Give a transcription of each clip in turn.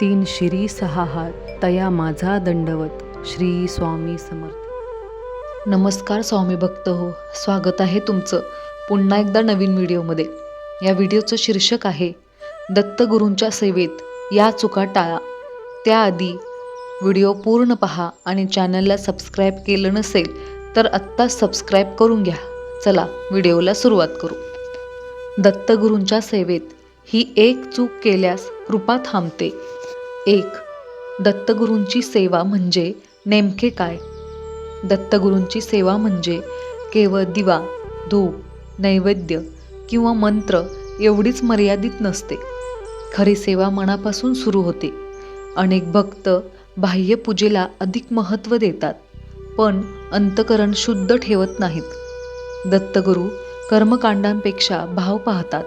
तीन शिरी सहा हात तया माझा दंडवत श्री स्वामी समर्थ. नमस्कार स्वामी भक्त हो स्वागत आहे तुमचं पुन्हा एकदा नवीन व्हिडिओमध्ये. या व्हिडिओचं शीर्षक आहे दत्तगुरूंच्या सेवेत या चुका टाळा. त्याआधी व्हिडिओ पूर्ण पहा आणि चॅनलला सबस्क्राईब केलं नसेल तर आत्ताच सबस्क्राईब करून घ्या. चला व्हिडिओला सुरुवात करू. दत्तगुरूंच्या सेवेत ही एक चूक केल्यास कृपा थांबते. एक दत्तगुरूंची सेवा म्हणजे नेमके काय? दत्तगुरूंची सेवा म्हणजे केवळ दिवा धूप नैवेद्य किंवा मंत्र एवढीच मर्यादित नसते. खरी सेवा मनापासून सुरू होते. अनेक भक्त बाह्य पूजेला अधिक महत्त्व देतात पण अंतकरण शुद्ध ठेवत नाहीत. दत्तगुरू कर्मकांडांपेक्षा भाव पाहतात.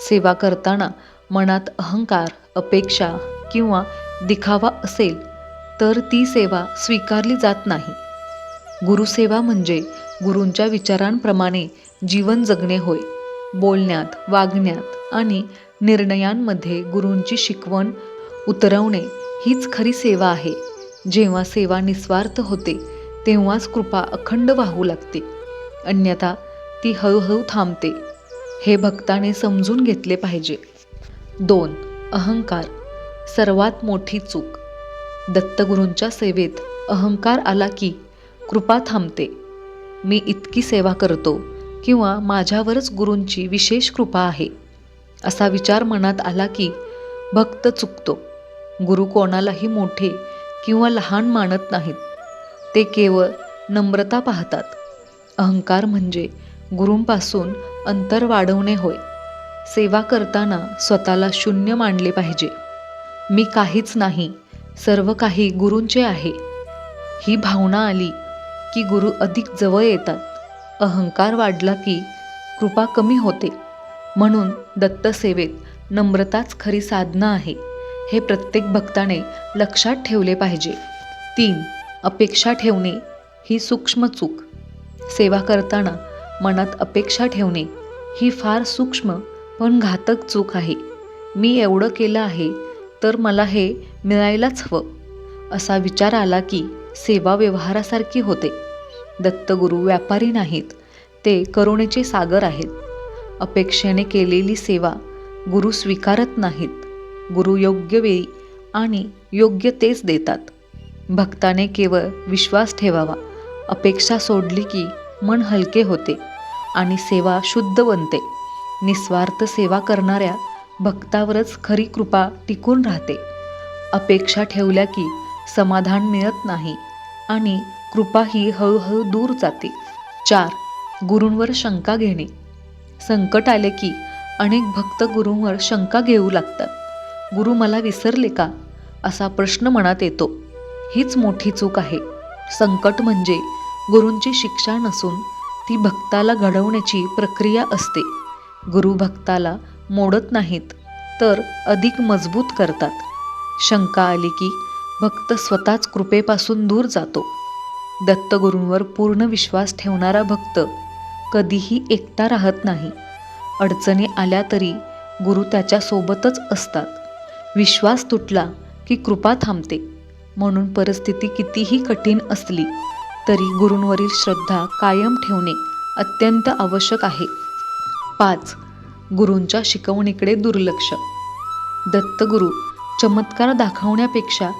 सेवा करताना मनात अहंकार अपेक्षा किंवा दिखावा असेल तर ती सेवा स्वीकारली जात नाही. गुरुसेवा म्हणजे गुरूंच्या विचारांप्रमाणे जीवन जगणे होय बोलण्यात वागण्यात आणि निर्णयांमध्ये गुरूंची शिकवण उतरवणे हीच खरी सेवा आहे. जेव्हा सेवा निस्वार्थ होते तेव्हाच कृपा अखंड वाहू लागते. अन्यथा ती हळूहळू थांबते. हे भक्ताने समजून घेतले पाहिजे. दोन अहंकार. सर्वात मोठी चूक. दत्तगुरूंच्या सेवेत अहंकार आला की कृपा थांबते. मी इतकी सेवा करतो किंवा माझ्यावरच गुरूंची विशेष कृपा आहे. असा विचार मनात आला की भक्त चुकतो. गुरु कोणालाही मोठे किंवा लहान मानत नाहीत. ते केवळ नम्रता पाहतात. अहंकार म्हणजे गुरूंपासून अंतर वाढवणे होय. सेवा करताना स्वतःला शून्य मानले पाहिजे. मी काहीच नाही सर्व काही गुरूंचे आहे. ही भावना आली की गुरु अधिक जवळ येतात. अहंकार वाढला की कृपा कमी होते. म्हणून दत्तसेवेत नम्रताच खरी साधना आहे. हे प्रत्येक भक्ताने लक्षात ठेवले पाहिजे. तीन अपेक्षा ठेवणे ही सूक्ष्म चूक. सेवा करताना मनात अपेक्षा ठेवणे ही फार सूक्ष्म पण घातक चूक आहे. मी एवढं केलं आहे तर मला हे मिळायलाच हवं. असा विचार आला की सेवा व्यवहारासारखी होते. दत्तगुरू व्यापारी नाहीत. ते करुणेचे सागर आहेत. अपेक्षेने केलेली सेवा गुरु स्वीकारत नाहीत. गुरु योग्य वेळी आणि योग्य तेच देतात. भक्ताने केवळ विश्वास ठेवावा. अपेक्षा सोडली की मन हलके होते आणि सेवा शुद्ध बनते. निस्वार्थ सेवा करणाऱ्या भक्तावरच खरी कृपा टिकून राहते. अपेक्षा ठेवल्या की समाधान मिळत नाही आणि कृपा ही हळूहळू दूर जाते. चार गुरूंवर शंका घेणे. संकट आले की अनेक भक्त गुरूंवर शंका घेऊ लागतात. गुरु मला विसरले का? असा प्रश्न मनात येतो. हीच मोठी चूक आहे. संकट म्हणजे गुरूंची शिक्षा नसून ती भक्ताला घडवण्याची प्रक्रिया असते. गुरु भक्ताला मोडत नाहीत तर अधिक मजबूत करतात. शंका आली की भक्त स्वतःच कृपेपासून दूर जातो. दत्तगुरूंवर पूर्ण विश्वास ठेवणारा भक्त कधीही एकटा राहत नाही. अडचणी आल्या तरी गुरु त्याच्यासोबतच असतात. विश्वास तुटला की कृपा थांबते. म्हणून परिस्थिती कितीही कठीण असली तरी गुरूंवरील श्रद्धा कायम ठेवणे अत्यंत आवश्यक आहे. पाच गुरूंच्या शिकवणीकडे दुर्लक्ष. दत्तगुरू चमत्कार दाखवण्यापेक्षा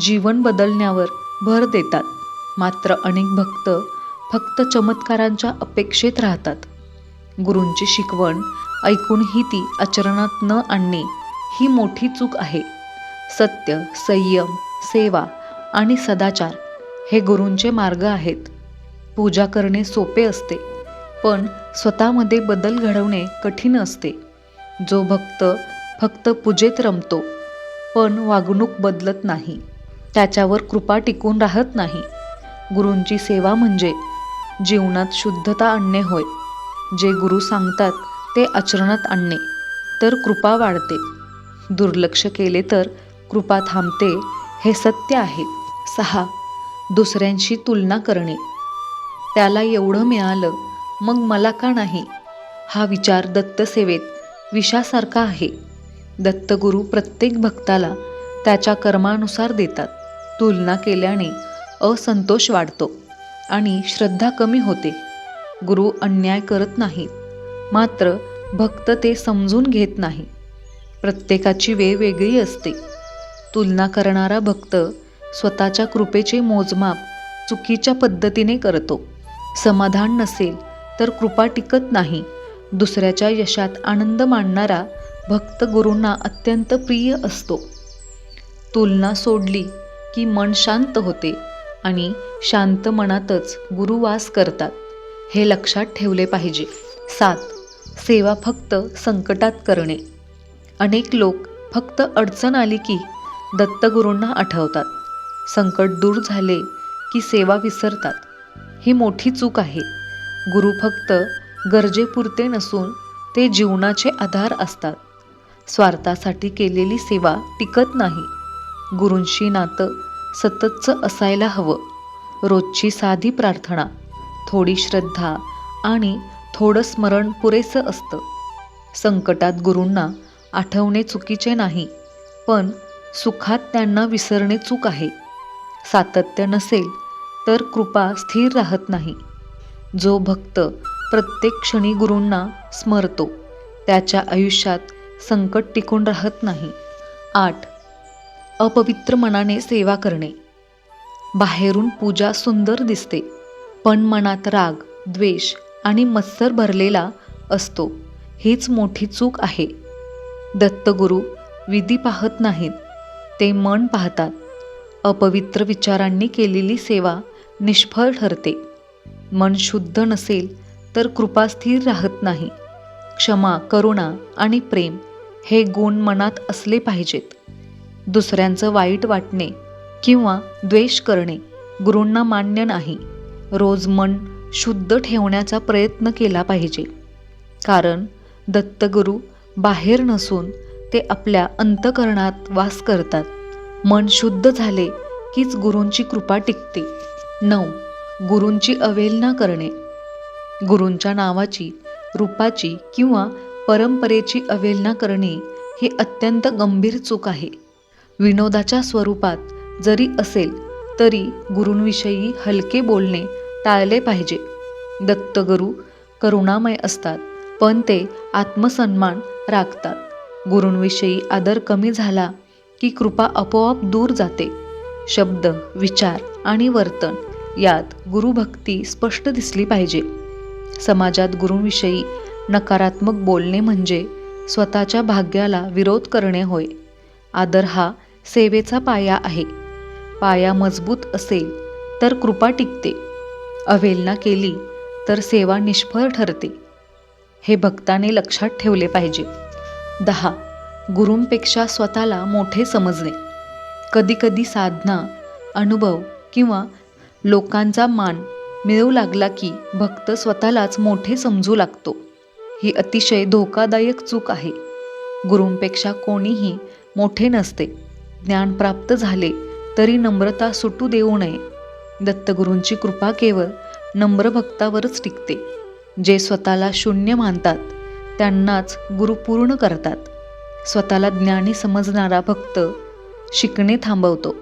जीवन बदलण्यावर भर देतात. मात्र अनेक भक्त फक्त चमत्कारांच्या अपेक्षेत राहतात. गुरूंची शिकवण ऐकूनही ती आचरणात न आणणे ही मोठी चूक आहे. सत्य संयम सेवा आणि सदाचार हे गुरूंचे मार्ग आहेत. पूजा करणे सोपे असते. पण स्वतःमध्ये बदल घडवणे कठीण असते. जो भक्त फक्त पूजेत रमतो पण वागणूक बदलत नाही. त्याच्यावर कृपा टिकून राहत नाही. गुरूंची सेवा म्हणजे जीवनात शुद्धता आणणे होय. जे गुरु सांगतात ते आचरणात आणणे तर कृपा वाढते. दुर्लक्ष केले तर कृपा थांबते हे सत्य आहे. सहा. दुसऱ्यांशी तुलना करणे. त्याला एवढं मिळालं मग मला का नाही? हा विचार दत्तसेवेत विषासारखा आहे. दत्तगुरू प्रत्येक भक्ताला त्याच्या कर्मानुसार देतात. तुलना केल्याने असंतोष वाढतो आणि श्रद्धा कमी होते. गुरु अन्याय करत नाहीत. मात्र भक्त ते समजून घेत नाही. प्रत्येकाची वेळ वेगळी असते. तुलना करणारा भक्त स्वतःच्या कृपेचे मोजमाप चुकीच्या पद्धतीने करतो. समाधान नसेल तर कृपा टिकत नाही. दुसऱ्याच्या यशात आनंद मानणारा भक्त गुरूंना अत्यंत प्रिय असतो. तुलना सोडली की मन शांत होते आणि शांत मनातच गुरु वास करतात. हे लक्षात ठेवले पाहिजे. सात. सेवा फक्त संकटात करणे. अनेक लोक फक्त अडचण आली की दत्तगुरूंना आठवतात. संकट दूर झाले की सेवा विसरतात. ही मोठी चूक आहे. गुरु फक्त गरजेपुरते नसून ते जीवनाचे आधार असतात. स्वार्थासाठी केलेली सेवा टिकत नाही. गुरूंशी नातं सततचं असायला हवं. रोजची साधी प्रार्थना थोडी श्रद्धा आणि थोडं स्मरण पुरेसं असतं. संकटात गुरूंना आठवणे चुकीचे नाही पण सुखात त्यांना विसरणे चूक आहे. सातत्य नसेल तर कृपा स्थिर राहत नाही. जो भक्त प्रत्येक क्षणी गुरूंना स्मरतो त्याच्या आयुष्यात संकट टिकून राहत नाही. आठ. अपवित्र मनाने सेवा करणे. बाहेरून पूजा सुंदर दिसते पण मनात राग द्वेष आणि मत्सर भरलेला असतो. हीच मोठी चूक आहे. दत्तगुरू विधी पाहत नाहीत ते मन पाहतात. अपवित्र विचारांनी केलेली सेवा निष्फळ ठरते. मन शुद्ध नसेल तर कृपा स्थिर राहत नाही. क्षमा करुणा आणि प्रेम हे गुण मनात असले पाहिजेत. दुसऱ्यांचं वाईट वाटणे किंवा द्वेष करणे गुरूंना मान्य नाही. रोज मन शुद्ध ठेवण्याचा प्रयत्न केला पाहिजे. कारण दत्तगुरू बाहेर नसून ते आपल्या अंतकरणात वास करतात. मन शुद्ध झाले कीच गुरूंची कृपा टिकते. नऊ. गुरूंची अवहेलना करणे. गुरूंच्या नावाची रूपाची किंवा परंपरेची अवहेलना करणे ही अत्यंत गंभीर चूक आहे. विनोदाच्या स्वरूपात जरी असेल तरी गुरूंविषयी हलके बोलणे टाळले पाहिजे. दत्तगुरू करुणामय असतात पण ते आत्मसन्मान राखतात. गुरूंविषयी आदर कमी झाला की कृपा आपोआप दूर जाते. शब्द विचार आणि वर्तन यात गुरुभक्ती स्पष्ट दिसली पाहिजे. समाजात गुरुंविषयी नकारात्मक बोलणे म्हणजे स्वतःच्या भाग्याला विरोध करणे होय. आदर हा सेवेचा पाया आहे. पाया मजबूत असेल तर कृपा टिकते. अवेलना केली तर सेवा निष्फळ ठरते. हे भक्ताने लक्षात ठेवले पाहिजे. दहा. गुरूंपेक्षा स्वतःला मोठे समजणे. कधीकधी साधना अनुभव किंवा लोकांचा मान मिळू लागला की भक्त स्वतःलाच मोठे समजू लागतो. ही अतिशय धोकादायक चूक आहे. गुरूंपेक्षा कोणीही मोठे नसते. ज्ञान प्राप्त झाले तरी नम्रता सुटू देऊ नये. दत्तगुरूंची कृपा केवळ नम्र भक्तावरच टिकते. जे स्वतःला शून्य मानतात त्यांनाच गुरु पूर्ण करतात. स्वतःला ज्ञानी समजणारा भक्त शिकणे थांबवतो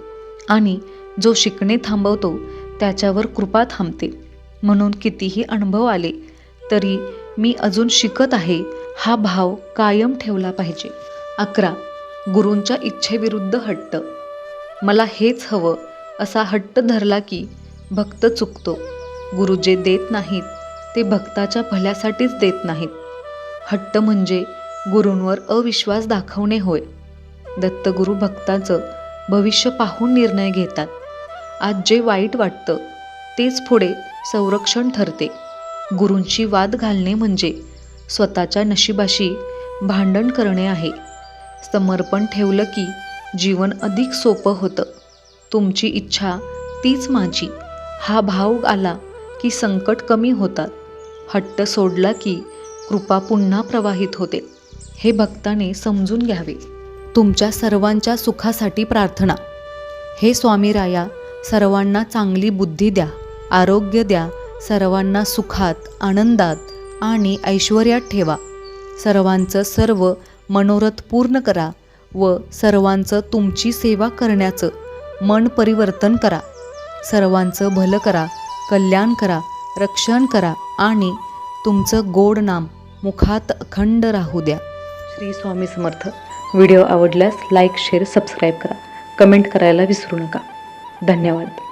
आणि जो शिकणे थांबवतो त्याच्यावर कृपा थांबते म्हणून कितीही अनुभव आले तरी मी अजून शिकत आहे हा भाव कायम ठेवला पाहिजे. अकरा. गुरूंच्या इच्छेविरुद्ध हट्ट. मला हेच हवं असा हट्ट धरला की भक्त चुकतो. गुरु जे देत नाहीत ते भक्ताच्या भल्यासाठीच देत नाहीत. हट्ट म्हणजे गुरूंवर अविश्वास दाखवणे होय. दत्तगुरू भक्ताचं भविष्य पाहून निर्णय घेतात. आज जे वाईट वाटतं तेच पुढे संरक्षण ठरते. गुरूंशी वाद घालणे म्हणजे स्वतःच्या नशिबाशी भांडण करणे आहे. समर्पण ठेवलं की जीवन अधिक सोपं होतं. तुमची इच्छा तीच माझी. हा भाव आला की संकट कमी होतात. हट्ट सोडला की कृपा पुन्हा प्रवाहित होते. हे भक्ताने समजून घ्यावे. तुमच्या सर्वांच्या सुखासाठी प्रार्थना. हे स्वामी राया सर्वांना चांगली बुद्धी द्या आरोग्य द्या सर्वांना सुखात आनंदात आणि ऐश्वर्यात ठेवा. सर्वांचं सर्व मनोरथ पूर्ण करा व सर्वांचं तुमची सेवा करण्याचं मन परिवर्तन करा. सर्वांचं भलं करा कल्याण करा रक्षण करा आणि तुमचं गोड नाम मुखात अखंड राहू द्या. श्री स्वामी समर्थ. व्हिडिओ आवडल्यास लाईक शेअर सबस्क्राईब करा. कमेंट करायला विसरू नका. धन्यवाद.